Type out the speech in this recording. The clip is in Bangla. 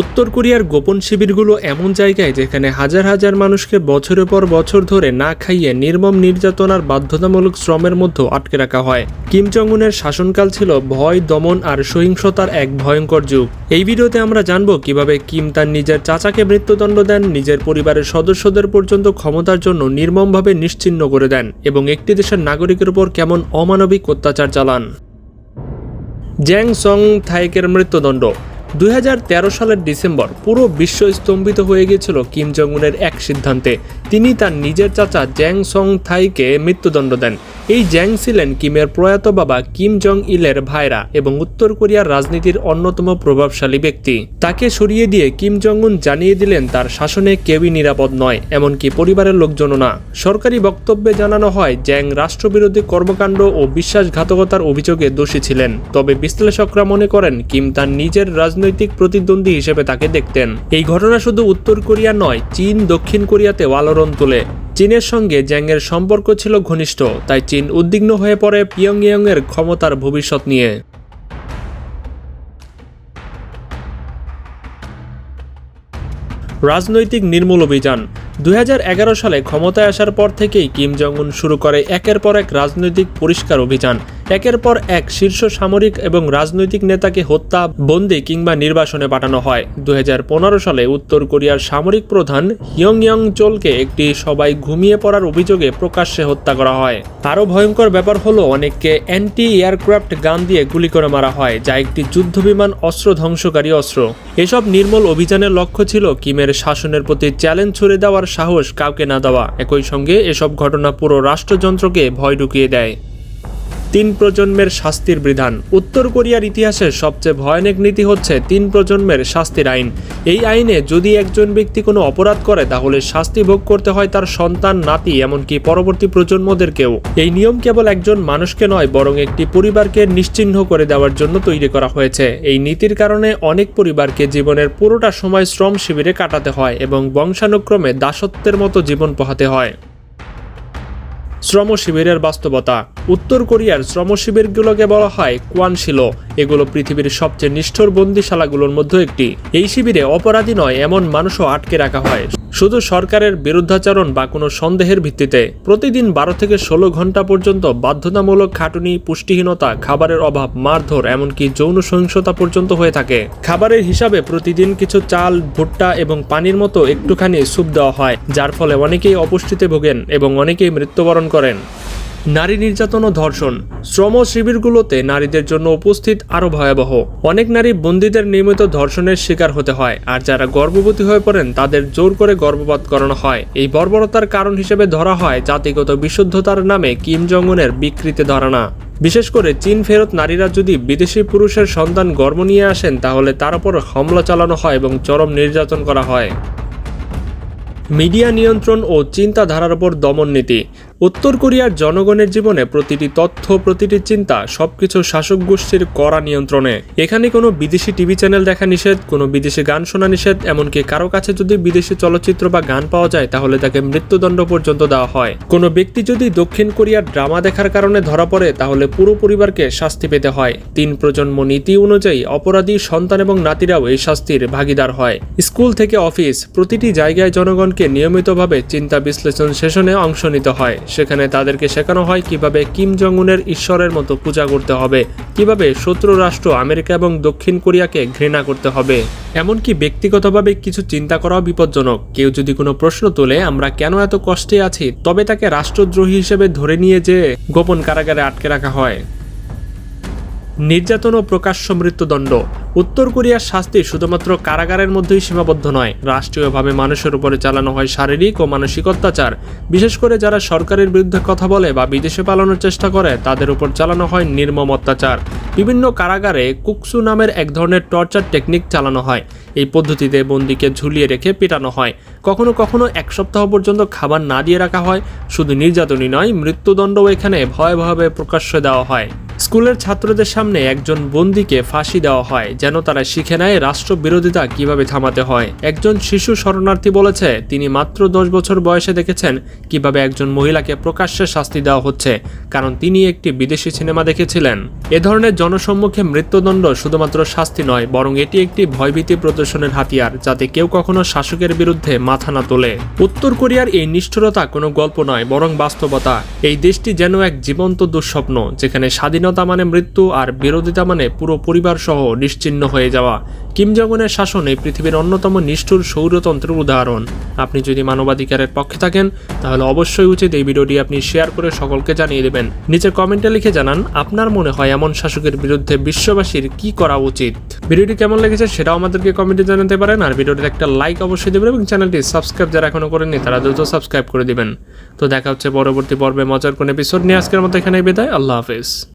উত্তর কোরিয়ার গোপন শিবিরগুলো এমন জায়গায় যেখানে হাজার হাজার মানুষকে বছরের পর বছর ধরে না খাইয়ে নির্মম নির্যাতন আর বাধ্যতামূলক শ্রমের মধ্যে আটকে রাখা হয়। কিম জং উনের শাসনকাল ছিল ভয়, দমন আর সহিংসতার এক ভয়ঙ্কর যুগ। এই ভিডিওতে আমরা জানব কীভাবে কিম তার নিজের চাচাকে মৃত্যুদণ্ড দেন, নিজের পরিবারের সদস্যদের পর্যন্ত ক্ষমতার জন্য নির্মমভাবে নিশ্চিহ্ন করে দেন এবং একটি দেশের নাগরিকের উপর কেমন অমানবিক অত্যাচার চালান। জ্যাং সং থাইকের মৃত্যুদণ্ড। দুই হাজার তেরো সালের ডিসেম্বর পুরো বিশ্ব স্তম্ভিত হয়ে গিয়েছিল কিম জং এক সিদ্ধান্তে। তিনি তার নিজের চাচা জ্যাং সং থাইকে মৃত্যুদণ্ড দেন। এই জ্যাং ছিলেন কিমের প্রয়াত বাবা কিম জং ইলের ভাইরা এবং উত্তর কোরিয়ার রাজনীতির অন্যতম প্রভাবশালী ব্যক্তি। তাকে সরিয়ে দিয়ে কিম জং উন জানিয়ে দিলেন, তার শাসনে কেউই নিরাপদ নয়, এমনকি পরিবারের লোকজনও না। সরকারি বক্তব্যে জানানো হয়, জ্যাং রাষ্ট্রবিরোধী কর্মকাণ্ড ও বিশ্বাসঘাতকতার অভিযোগে দোষী ছিলেন। তবে বিশ্লেষকরা মনে করেন, কিম তার নিজের রাজনৈতিক প্রতিদ্বন্দ্বী হিসেবে তাকে দেখতেন। এই ঘটনা শুধু উত্তর কোরিয়া নয়, চীন, দক্ষিণ কোরিয়াতেও আলোড়ন তোলে। চীনের সঙ্গে জ্যাংয়ের সম্পর্ক ছিল ঘনিষ্ঠ, তাই চীন উদ্বিগ্ন হয়ে পড়ে পিয়ংইয়ং এর ক্ষমতার ভবিষ্যৎ নিয়ে। রাজনৈতিক নির্মূল অভিযান। দুই হাজার এগারো সালে ক্ষমতায় আসার পর থেকেই কিম জং উন শুরু করে একের পর এক রাজনৈতিক পরিষ্কার অভিযান। একের পর এক শীর্ষ সামরিক এবং রাজনৈতিক নেতাকে হত্যা, বন্দি কিংবা নির্বাসনে পাঠানো হয়। দু হাজার পনেরো সালে উত্তর কোরিয়ার সামরিক প্রধান হিয়ং ইয়ং চোলকে একটি সবাই ঘুমিয়ে পড়ার অভিযোগে প্রকাশ্যে হত্যা করা হয়। আরও ভয়ঙ্কর ব্যাপার হলো, অনেককে অ্যান্টি এয়ারক্রাফট গান দিয়ে গুলি করে মারা হয়, যা একটি যুদ্ধবিমান অস্ত্র, ধ্বংসকারী অস্ত্র। এসব নির্মল অভিযানের লক্ষ্য ছিল কিমের শাসনের প্রতি চ্যালেঞ্জ ছুড়ে দেওয়ার সাহস কাউকে না দেওয়া। একই সঙ্গে এসব ঘটনা পুরো রাষ্ট্রযন্ত্রকে ভয় ঢুকিয়ে দেয়। তিন প্রজন্মের শাস্তির বিধান। উত্তর কোরিয়ার ইতিহাসের সবচেয়ে ভয়ানক নীতি হচ্ছে তিন প্রজন্মের শাস্তির আইন। এই আইনে যদি একজন ব্যক্তি কোনো অপরাধ করে, তাহলে শাস্তি ভোগ করতে হয় তার সন্তান, নাতি, এমনকি পরবর্তী প্রজন্মদেরকেও। এই নিয়ম কেবল একজন মানুষকে নয়, বরং একটি পরিবারকে নিশ্চিহ্ন করে দেওয়ার জন্য তৈরি করা হয়েছে। এই নীতির কারণে অনেক পরিবারকে জীবনের পুরোটা সময় শ্রম শিবিরে কাটাতে হয় এবং বংশানুক্রমে দাসত্বের মতো জীবন পোহাতে হয়। শ্রম শিবিরের বাস্তবতা। উত্তর কোরিয়ার শ্রম শিবিরগুলোকে বলা হয় কোয়ানশিলো। এগুলো পৃথিবীর সবচেয়ে নিষ্ঠুর বন্দিশালাগুলোর মধ্যে একটি। এই শিবিরে অপরাধী নয়, এমন মানুষও আটকে রাখা হয়। শুধু সরকারের বিরুদ্ধাচরণ বা কোনো সন্দেহের ভিত্তিতে। প্রতিদিন বারো থেকে ষোলো ঘণ্টা পর্যন্ত বাধ্যতামূলক খাটুনি, পুষ্টিহীনতা, খাবারের অভাব, মারধর, এমনকি যৌন সহিংসতা পর্যন্ত হয়ে থাকে। খাবারের হিসাবে প্রতিদিন কিছু চাল, ভুট্টা এবং পানির মতো একটুখানি স্যুপ দেওয়া হয়, যার ফলে অনেকেই অপুষ্টিতে ভোগেন এবং অনেকেই মৃত্যুবরণ করেন। নারী নির্যাতন ও ধর্ষণ। শ্রম শিবিরগুলোতে নারীদের জন্য উপস্থিত আরও ভয়াবহ। অনেক নারী বন্দীদের নিয়মিত ধর্ষণের শিকার হতে হয়, আর যারা গর্ভবতী হয়ে পড়েন তাদের জোর করে গর্ভপাত করানো হয়। এই বর্বরতার কারণ হিসেবে ধরা হয় জাতিগত বিশুদ্ধতার নামে কিম জঙ্গনের বিকৃতি ধারণা। বিশেষ করে চীন ফেরত নারীরা যদি বিদেশি পুরুষের সন্তান গর্ব নিয়ে আসেন, তাহলে তার উপর হামলা চালানো হয় এবং চরম নির্যাতন করা হয়। মিডিয়া নিয়ন্ত্রণ ও চিন্তাধারার উপর দমন নীতি। উত্তর কোরিয়ার জনগণের জীবনে প্রতিটি তথ্য, প্রতিটি চিন্তা সবকিছু শাসক গোষ্ঠীর কড়া নিয়ন্ত্রণে। এখানে কোনো বিদেশি টিভি চ্যানেল দেখা নিষেধ, কোনো বিদেশি গান শোনা নিষেধ, এমনকি কারও কাছে যদি বিদেশি চলচ্চিত্র বা গান পাওয়া যায়, তাহলে তাকে মৃত্যুদণ্ড পর্যন্ত দেওয়া হয়। কোনো ব্যক্তি যদি দক্ষিণ কোরিয়ার ড্রামা দেখার কারণে ধরা পড়ে, তাহলে পুরো পরিবারকে শাস্তি পেতে হয়। তিন প্রজন্ম নীতি অনুযায়ী অপরাধী সন্তান এবং নাতিরাও এই শাস্তির ভাগিদার হয়। স্কুল থেকে অফিস, প্রতিটি জায়গায় জনগণকে নিয়মিতভাবে চিন্তা বিশ্লেষণ সেশনে অংশ নিতে হয়। সেখানে তাদেরকে শেখানো হয় কীভাবে কিম জং উনের ঈশ্বরের মতো পূজা করতে হবে, কীভাবে শত্রু রাষ্ট্র আমেরিকা এবং দক্ষিণ কোরিয়াকে ঘৃণা করতে হবে। এমনকি ব্যক্তিগতভাবে কিছু চিন্তা করাও বিপজ্জনক। কেউ যদি কোনো প্রশ্ন তোলে, আমরা কেন এত কষ্টে আছি? তবে তাকে রাষ্ট্রদ্রোহী হিসেবে ধরে নিয়ে যে গোপন কারাগারে আটকে রাখা হয়। নির্যাতন ও প্রকাশ্য মৃত্যুদণ্ড। উত্তর কোরিয়ার শাস্তি শুধুমাত্র কারাগারের মধ্যেই সীমাবদ্ধ নয়। রাষ্ট্রীয়ভাবে মানুষের উপরে চালানো হয় শারীরিক ও মানসিক অত্যাচার। বিশেষ করে যারা সরকারের বিরুদ্ধে কথা বলে বা বিদেশে পালানোর চেষ্টা করে, তাদের উপর চালানো হয় নির্মম অত্যাচার। বিভিন্ন কারাগারে কুকসু নামের এক ধরনের টর্চার টেকনিক চালানো হয়। এই পদ্ধতিতে বন্দিকে ঝুলিয়ে রেখে পেটানো হয়। কখনো কখনো এক সপ্তাহ পর্যন্ত খাবার না দিয়ে রাখা হয়। শুধু নির্যাতনই নয়, মৃত্যুদণ্ডও এখানে ভয়াবহভাবে প্রকাশ্য দেওয়া হয়। স্কুলের ছাত্রদের সামনে একজন বন্দিকে ফাঁসি দেওয়া হয়, যেন তারা শিখে নেয় রাষ্ট্রবিরোধিতা কীভাবে থামাতে হয়। একজন শিশু শরণার্থী বলেছে, তিনি মাত্র দশ বছর বয়সে দেখেছেন কীভাবে একজন মহিলাকে প্রকাশ্যে শাস্তি দেওয়া হচ্ছে, কারণ তিনি একটি বিদেশি সিনেমা দেখেছিলেন। এ ধরনের জনসম্মুখে মৃত্যুদণ্ড শুধুমাত্র শাস্তি নয়, বরং এটি একটি ভয়ভীতি প্রদর্শনের হাতিয়ার, যাতে কেউ কখনো শাসকের বিরুদ্ধে মাথা না তোলে। উত্তর কোরিয়ার এই নিষ্ঠুরতা কোনো গল্প নয়, বরং বাস্তবতা। এই দেশটি যেন এক জীবন্ত দুঃস্বপ্ন, যেখানে স্বাধীনতা মানে মৃত্যু আর বিরোধিতা মানে পুরো পরিবার সহ নিশ্চিহ্ন হয়ে যাওয়া। কিম শাসন এই পৃথিবীর অন্যতম নিষ্ঠুর সৌরতন্ত্রের উদাহরণ। আপনি যদি মানবাধিকারের পক্ষে থাকেন, তাহলে অবশ্যই উচিত এই ভিডিওটি আপনি শেয়ার করে সকলকে জানিয়ে দেবেন। নিচে কমেন্টে লিখে জানান, আপনার মনে হয় এমন শাসকের বিরুদ্ধে বিশ্ববাসীর কি করা উচিত? ভিডিওটি কেমন লেগেছে সেটাও আমাদেরকে কমেন্টে জানাতে পারেন, আর ভিডিওটির একটা লাইক অবশ্যই দেবেন এবং চ্যানেলটি সাবস্ক্রাইব যারা এখনও করেননি, তারা দ্রুত সাবস্ক্রাইব করে দিবেন। তো দেখা হচ্ছে পরবর্তী পর্বে মজার কোন এপিসোড নিয়ে। আজকের মতো এখানে বিদায়, আল্লাহ হাফেজ।